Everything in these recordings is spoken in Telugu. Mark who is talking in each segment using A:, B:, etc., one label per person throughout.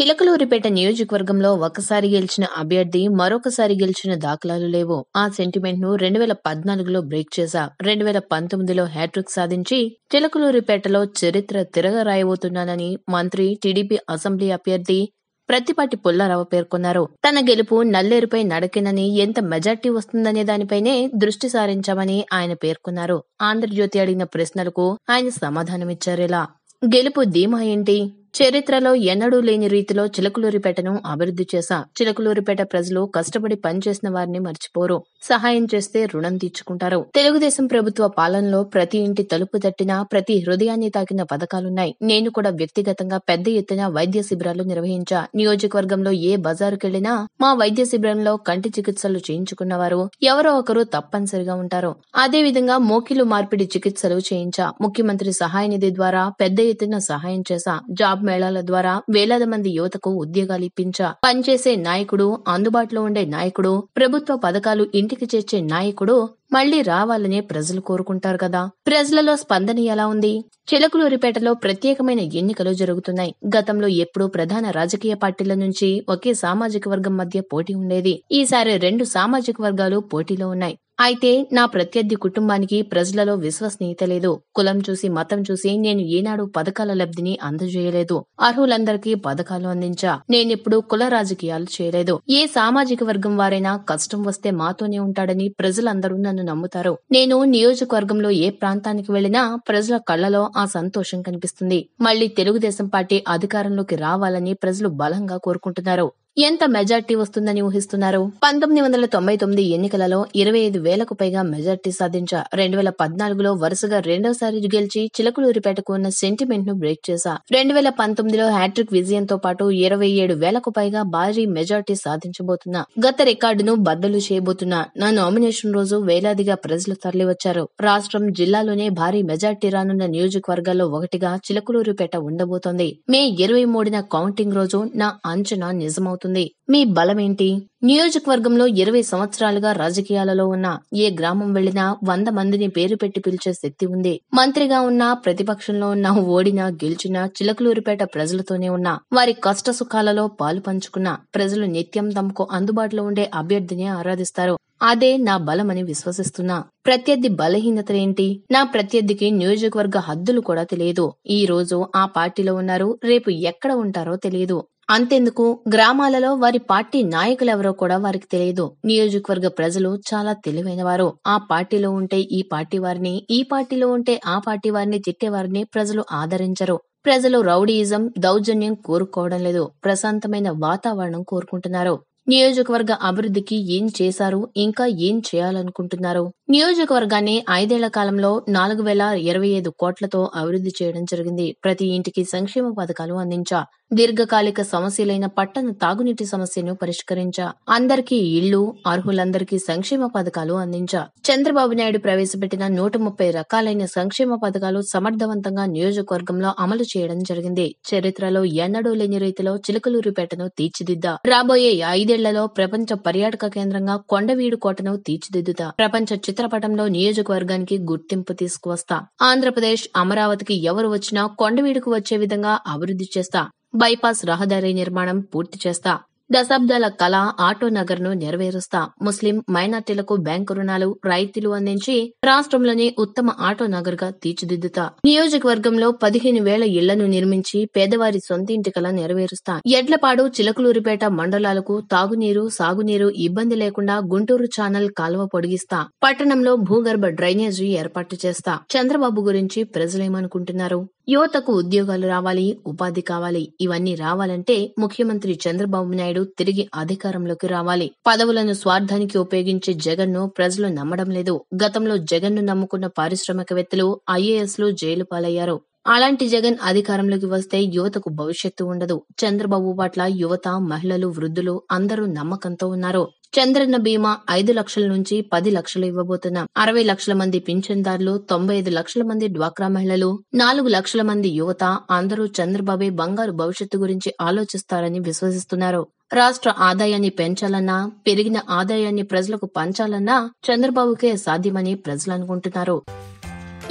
A: చిలకలూరిపేట నియోజకవర్గంలో ఒకసారి గెలిచిన అభ్యర్థి మరొకసారి గెలిచిన దాఖలాలు లేవు. ఆ సెంటిమెంట్ను రెండు వేల పద్నాలుగులో బ్రేక్ చేశా. రెండు వేల పంతొమ్మిదిలో హ్యాట్రిక్ సాధించి చిలకలూరిపేటలో చరిత్ర తిరగరాయబోతున్నానని మంత్రి టీడీపీ అసెంబ్లీ అభ్యర్థి ప్రత్తిపాటి పుల్లారావు పేర్కొన్నారు. తన గెలుపు నల్లేరుపై నడకెనని ఎంత మెజార్టీ వస్తుందనే దానిపైనే దృష్టి సారించామని ఆయన పేర్కొన్నారు. ఆంధ్రజ్యోతి అడిగిన ప్రశ్నలకు ఆయన సమాధానమిచ్చారేలా? గెలుపు ధీమా ఏంటి? చరిత్రలో ఎన్నడూ లేని రీతిలో చిలకలూరిపేటను అభివృద్ధి చేశా. చిలకలూరిపేట ప్రజలు కష్టపడి పనిచేసిన వారిని మర్చిపోరు. సహాయం చేస్తే రుణం తీర్చుకుంటారు. తెలుగుదేశం ప్రభుత్వ పాలనలో ప్రతి ఇంటి తలుపు తట్టిన ప్రతి హృదయాన్ని తాకిన పథకాలున్నాయి. నేను కూడా వ్యక్తిగతంగా పెద్ద ఎత్తున వైద్య శిబిరాలు నిర్వహించా. నియోజకవర్గంలో ఏ బజారుకెళ్ళినా మా వైద్య శిబిరంలో కంటి చికిత్సలు చేయించుకున్నవారు ఎవరో ఒకరు తప్పనిసరిగా ఉంటారు. అదే విధంగా మోకిలు మార్పిడి చికిత్సలు చేయించా. ముఖ్యమంత్రి సహాయ నిధి ద్వారా పెద్ద ఎత్తున సహాయం చేశా. జాబ్ మేళాల ద్వారా వేలాది మంది యువతకు ఉద్యోగాలు ఇప్పించా. పనిచేసే నాయకుడు అందుబాటులో ఉండే నాయకుడు ప్రభుత్వ పథకాలు ఇంటికి చేర్చే నాయకుడు మళ్ళీ రావాలనే ప్రజలు కోరుకుంటారు కదా. ప్రజలలో స్పందన ఎలా ఉంది? చిలకలూరిపేటలో ప్రత్యేకమైన ఎన్నికలు జరుగుతున్నాయి. గతంలో ఎప్పుడూ ప్రధాన రాజకీయ పార్టీల నుంచి ఒకే సామాజిక వర్గం మధ్య పోటీ ఉండేది. ఈసారి రెండు సామాజిక వర్గాలు పోటీలో ఉన్నాయి. అయితే నా ప్రత్యర్థి కుటుంబానికి ప్రజలలో విశ్వసనీయత లేదు కులం చూసి మతం చూసి నేను ఏనాడు పథకాల లబ్ధిని అందజేయలేదు. అర్హులందరికీ పథకాలు అందించా. నేనెప్పుడు కుల రాజకీయాలు చేయలేదు. ఏ సామాజిక వర్గం వారైనా కష్టం వస్తే మాతోనే ఉంటాడని ప్రజలందరూ నన్ను నమ్ముతారు. నేను నియోజకవర్గంలో ఏ ప్రాంతానికి వెళ్ళినా ప్రజల కళ్ళలో ఆ సంతోషం కనిపిస్తుంది. మళ్ళీ తెలుగుదేశం పార్టీ అధికారంలోకి రావాలని ప్రజలు బలంగా కోరుకుంటున్నారు. ఎంత మెజార్టీ వస్తుందని ఊహిస్తున్నారు? పంతొమ్మిది వందల తొంభై తొమ్మిది ఎన్నికలలో ఇరవై ఐదు వేలకు పైగా మెజార్టీ సాధించా. రెండు వేల పద్నాలుగులో వరుసగా రెండోసారి గెలిచి చిలకలూరిపేటకు ఉన్న సెంటిమెంట్ను బ్రేక్ చేశా. రెండు వేల పంతొమ్మిదిలో హ్యాట్రిక్ విజయంతో పాటు ఇరవై ఏడు వేలకు పైగా భారీ మెజార్టీ సాధించబోతున్నా. గత రికార్డును బద్దలు చేయబోతున్నా నా నామినేషన్ రోజు వేలాదిగా ప్రజలు తరలివచ్చారు. రాష్ట్రం జిల్లాలోనే భారీ మెజార్టీ రానున్న నియోజకవర్గాల్లో ఒకటిగా చిలకలూరిపేట ఉండబోతోంది. మే ఇరవై మూడున కౌంటింగ్ రోజు నా అంచనా నిజమవుతుంది. మీ బలమేంటి? నియోజకవర్గంలో ఇరవై సంవత్సరాలుగా రాజకీయాలలో ఉన్న ఏ గ్రామం వెళ్ళినా వంద మందిని పేరు పెట్టి పిలిచే శక్తి ఉంది. మంత్రిగా ఉన్నా ప్రతిపక్షంలో ఉన్నా ఓడినా గెలిచినా చిలకలూరిపేట ప్రజలతోనే ఉన్నా వారి కష్ట సుఖాలలో పాలు పంచుకున్న ప్రజలు నిత్యం తమకు అందుబాటులో ఉండే అభ్యర్థిని ఆరాధిస్తారు. అదే నా బలమని విశ్వసిస్తున్నా. ప్రత్యర్థి బలహీనతలేంటి నా ప్రత్యర్థికి నియోజకవర్గ హద్దులు కూడా తెలియదు. ఈ రోజు ఆ పార్టీలో ఉన్నారు రేపు ఎక్కడ ఉంటారో తెలియదు. అంతెందుకు? గ్రామాలలో వారి పార్టీ నాయకులెవరో కూడా వారికి తెలియదు. నియోజకవర్గ ప్రజలు చాలా తెలివైన వారు ఆ పార్టీలో ఉంటే ఈ పార్టీ వారిని ఈ పార్టీలో ఉంటే ఆ పార్టీ వారిని తిట్టేవారిని ప్రజలు ఆదరించరు. ప్రజలు రౌడీయిజం దౌర్జన్యం కోరుకోవడం లేదు. ప్రశాంతమైన వాతావరణం కోరుకుంటున్నారు. నియోజకవర్గ అభివృద్ధికి ఏం చేశారు? ఇంకా ఏం చేయాలనుకుంటున్నారు? నియోజకవర్గాన్ని ఐదేళ్ళ కాలంలో నాలుగు వేల ఇరవై ఐదు కోట్లతో అభివృద్ధి చేయడం జరిగింది. ప్రతి ఇంటికి సంక్షేమ పథకాలు అందించా. దీర్ఘకాలిక సమస్యలైన పట్టణ తాగునీటి సమస్యను పరిష్కరించా. అందరికీ ఇళ్ళు అర్హులందరికీ సంక్షేమ పథకాలు అందించా. చంద్రబాబు నాయుడు ప్రవేశపెట్టిన నూట ముప్పై రకాలైన సంక్షేమ పథకాలు సమర్థవంతంగా నియోజకవర్గంలో అమలు చేయడం జరిగింది. చరిత్రలో ఎన్నడూ లేని రీతిలో చిలకలూరుపేటను తీర్చిదిద్దా. రాబోయే ఐదేళ్ళలో ప్రపంచ పర్యాటక కేంద్రంగా కొండవీడు కోటను తీర్చిదిద్దుతా. ప్రపంచ చిత్రపటంలో నియోజకవర్గానికి గుర్తింపు తీసుకువస్తా. ఆంధ్రప్రదేశ్ అమరావతికి ఎవరు వచ్చినా కొండవీడుకు వచ్చే విధంగా అభివృద్ధి చేస్తా. బైపాస్ రహదారి నిర్మాణం పూర్తి చేస్తా. దశాబ్దాల కళ ఆటో నగర్ను నెరవేరుస్తా. ముస్లిం మైనార్టీలకు బ్యాంకు రుణాలు రాయితీలు అందించి రాష్ట్రంలోనే ఉత్తమ ఆటో నగర్గా తీర్చిదిద్దుతా. నియోజకవర్గంలో పదిహేను వేల ఇళ్ళను నిర్మించి పేదవారి సొంత ఇంటి నెరవేరుస్తా. ఎడ్లపాడు చిలకలూరిపేట మండలాలకు తాగునీరు సాగునీరు ఇబ్బంది లేకుండా గుంటూరు ఛానల్ కాలువ పొడిగిస్తా. పట్టణంలో భూగర్భ డ్రైనేజీ ఏర్పాటు చేస్తా. చంద్రబాబు గురించి ప్రజలేమనుకుంటున్నారు? యువతకు ఉద్యోగాలు రావాలి ఉపాధి కావాలి ఇవన్నీ రావాలంటే ముఖ్యమంత్రి చంద్రబాబు నాయుడు తిరిగి అధికారంలోకి రావాలి. పదవులను స్వార్థానికి ఉపయోగించే జగన్ను ప్రజలు నమ్మడం లేదు. గతంలో జగన్ను నమ్ముకున్న పారిశ్రామికవేత్తలు ఐఏఎస్లు జైలు పాలయ్యారు. అలాంటి జగన్ అధికారంలోకి వస్తే యువతకు భవిష్యత్తు ఉండదు. చంద్రబాబు పట్ల యువత మహిళలు వృద్ధులు అందరూ నమ్మకంతో ఉన్నారు. చంద్రన్న బీమా ఐదు లక్షల నుంచి పది లక్షలు ఇవ్వబోతున్నాం. అరవై లక్షల మంది పింఛన్దారులు తొంభై ఐదు లక్షల మంది డ్వాక్రా మహిళలు నాలుగు లక్షల మంది యువత అందరూ చంద్రబాబే బంగారు భవిష్యత్తు గురించి ఆలోచిస్తారని విశ్వసిస్తున్నారు. రాష్ట్ర ఆదాయాన్ని పెంచాలన్నా పెరిగిన ఆదాయాన్ని ప్రజలకు పంచాలన్నా చంద్రబాబుకే సాధ్యమని ప్రజలు అనుకుంటున్నారు.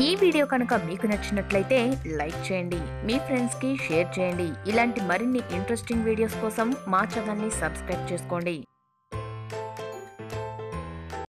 B: ఈ వీడియో కనుక మీకు నచ్చినట్లయితే లైక్ చేయండి మీ ఫ్రెండ్స్కి షేర్ చేయండి. ఇలాంటి మరిన్ని ఇంట్రెస్టింగ్ వీడియోస్ కోసం మా ఛానల్ని సబ్స్క్రైబ్ చేసుకోండి.